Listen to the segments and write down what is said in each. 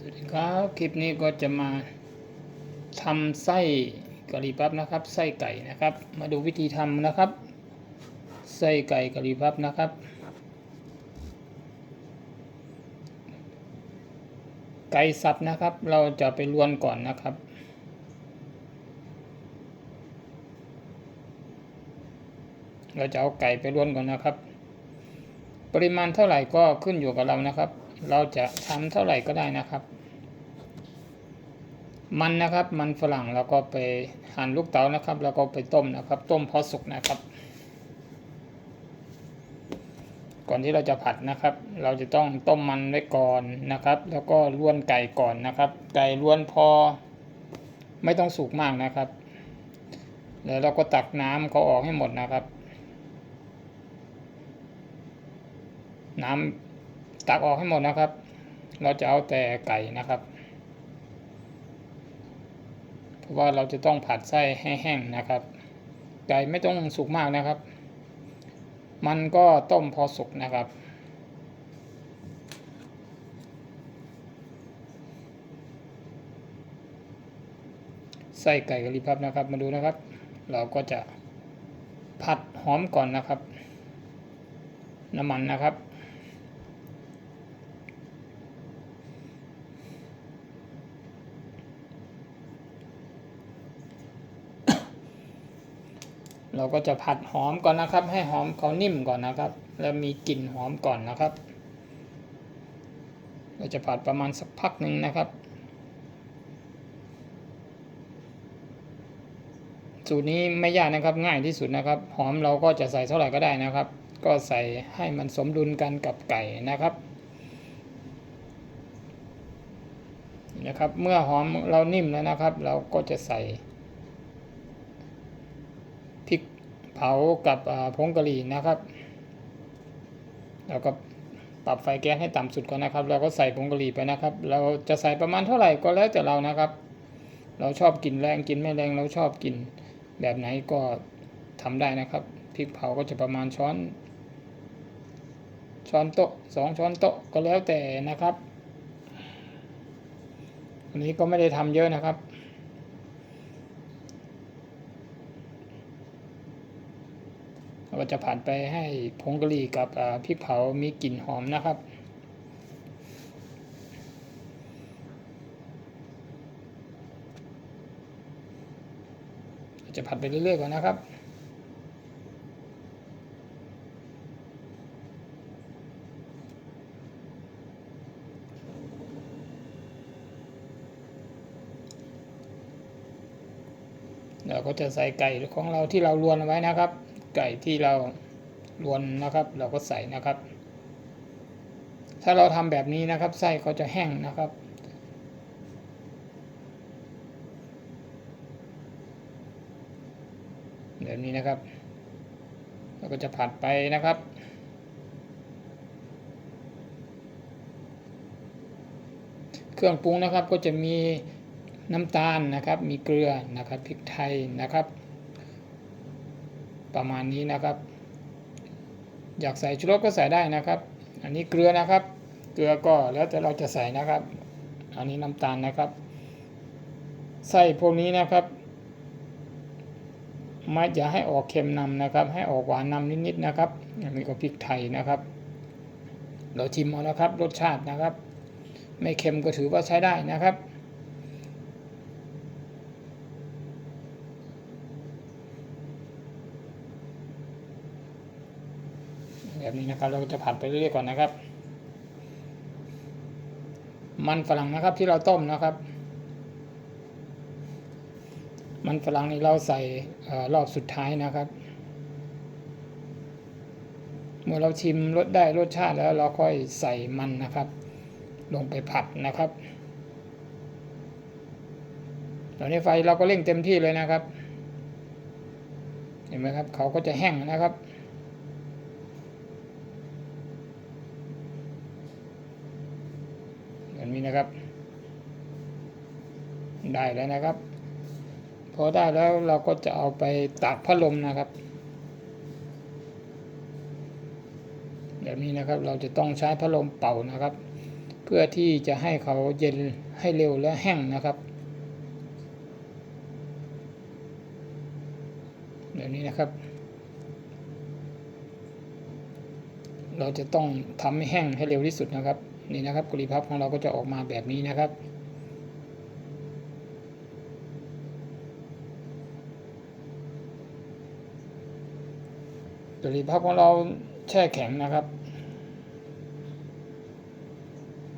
สวัสดีครับคลิปนี้ก็จะมาทำไส้กะหรี่ปั๊บนะครับ ไส้ไก่นะครับ มาดูวิธีทำนะครับ ไส้ไก่กะหรี่ปั๊บนะครับ ไก่สับนะครับ เราจะไปลวนก่อนนะครับ เราจะเอาไก่ไปลวนก่อนนะครับ ปริมาณเท่าไหร่ก็ขึ้นอยู่กับเรานะครับ เราจะทำเท่าไหร่ก็ได้นะครับ มันนะครับ มันฝรั่งเราก็ไปหั่นลูกเต๋านะครับ แล้วก็ไปต้มนะครับ ต้มพอสุกนะครับ ก่อนที่เราจะผัดนะครับ เราจะต้องต้มมันไว้ก่อนนะครับ แล้วก็ล้วนไก่ก่อนนะครับ ไก่ล้วนพอ ไม่ต้องสุกมากนะครับแล้วเราก็ตักน้ำเขาออกให้หมดนะครับ น้ำ ตักออกให้หมดนะครับ เราจะเอาแต่ไก่นะครับ เพราะว่าเราจะต้องผัดไส้ให้แห้งนะครับ ไก่ไม่ต้องสุกมากนะครับ มันก็ต้มพอสุกนะครับไส้ไก่กะหรี่พับนะครับมาดูนะครับ เราก็จะผัดหอมก่อนนะครับ น้ำมันนะครับ เราก็จะผัดหอมก่อนนะครับ ให้หอมเขานิ่มก่อนนะครับ แล้วมีกลิ่นหอมก่อนนะครับ เราจะผัดประมาณสักพักหนึ่งนะครับ สูตรนี้ไม่ยากนะครับง่ายที่สุดนะครับ หอมเราก็จะใส่เท่าไหร่ก็ได้นะครับ ก็ใส่ให้มันสมดุลกันกับไก่นะครับนะครับ เมื่อหอมเรานิ่มแล้วนะครับ เราก็จะใส่พริก เผากับผงกะหรี่นะครับแล้วก็ปรับไฟแก๊สให้ต่ำสุดก่อนนะครับเราก็ใส่ผงกะหรี่ไปนะครับ เราจะใส่ประมาณเท่าไหร่ก็แล้วแต่เรานะครับ เราชอบกินแรงกินไม่แรงเราชอบกินแบบไหนก็ทำได้นะครับพริกเผาก็จะประมาณช้อน ช้อนโต๊ะสองช้อนโต๊ะก็แล้วแต่นะครับ อันนี้ก็ไม่ได้ทำเยอะนะครับ เราจะผัดไปให้ผงกะหรี่กับพริกเผามีกลิ่นหอมนะครับ จะผัดไปเรื่อยๆก่อนนะครับเราก็จะใส่ไก่ของเราที่เราลวนไว้นะครับ ไก่ที่เราลวนนะครับ เราก็ใส่นะครับ ถ้าเราทำแบบนี้นะครับ ไส้เขาจะแห้งนะครับแบบนี้นะครับ เราก็จะผัดไปนะครับ เครื่องปรุงนะครับก็จะมีน้ำตาลนะครับ มีเกลือนะครับพริกไทยนะครับ ประมาณนี้นะครับ อยากใส่ชูรสก็ใส่ได้นะครับ อันนี้เกลือนะครับ เกลือก็แล้วแต่เราจะใส่นะครับ อันนี้น้ำตาลนะครับไส้พวกนี้นะครับไม่จะให้ออกเค็มนำนะครับ ให้ออกหวานนำนิดๆนะครับอันนี้ก็พริกไทยนะครับ เราชิมเอานะครับรสชาตินะครับ ไม่เค็มก็ถือว่าใช้ได้นะครับ แบบนี้นะครับ เราจะผัดไปเรื่อยๆก่อนนะครับ มันฝรั่งนะครับที่เราต้มนะครับ มันฝรั่งนี่เราใส่รอบสุดท้ายนะครับ เมื่อเราชิมรสได้รสชาติแล้วเราค่อยใส่มันนะครับ ลงไปผัดนะครับตอนนี้ไฟเราก็เร่งเต็มที่เลยนะครับ เห็นไหมครับเขาก็จะแห้งนะครับ แบบ นะครับ ได้แล้วนะครับ พอได้แล้วเราก็จะเอาไปตากพัดลมนะครับแบบนี้นะครับเราจะต้องใช้พัดลมเป่านะครับ เพื่อที่จะให้เขาเย็นให้เร็วและแห้งนะครับแบบนี้นะครับ เราจะต้องทำให้แห้งให้เร็วที่สุดนะครับ นี่นะครับกุลิภัพับของเราก็จะออกมาแบบนี้นะครับกุลิภัพับของเราแช่แข็งนะครับ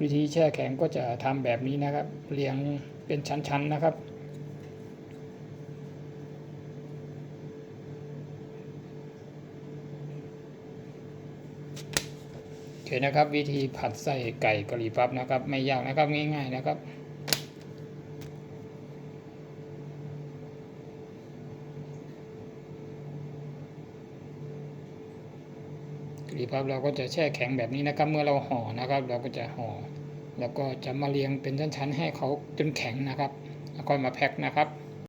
วิธีแช่แข็งก็จะทำแบบนี้นะครับ เรียงเป็นชั้นๆนะครับ เคนะครับ วิธีผัดไส้ไก่กะหรี่ปั๊บนะครับ ไม่ยากนะครับง่าย ๆนะครับ กะหรี่ปั๊บเราก็จะแช่แข็งแบบนี้นะครับ เมื่อเราห่อนะครับ เราก็จะห่อ แล้วก็จะมาเรียงเป็นชั้นๆ ให้เขาจนแข็งนะครับแล้วค่อยมาแพ็คนะครับ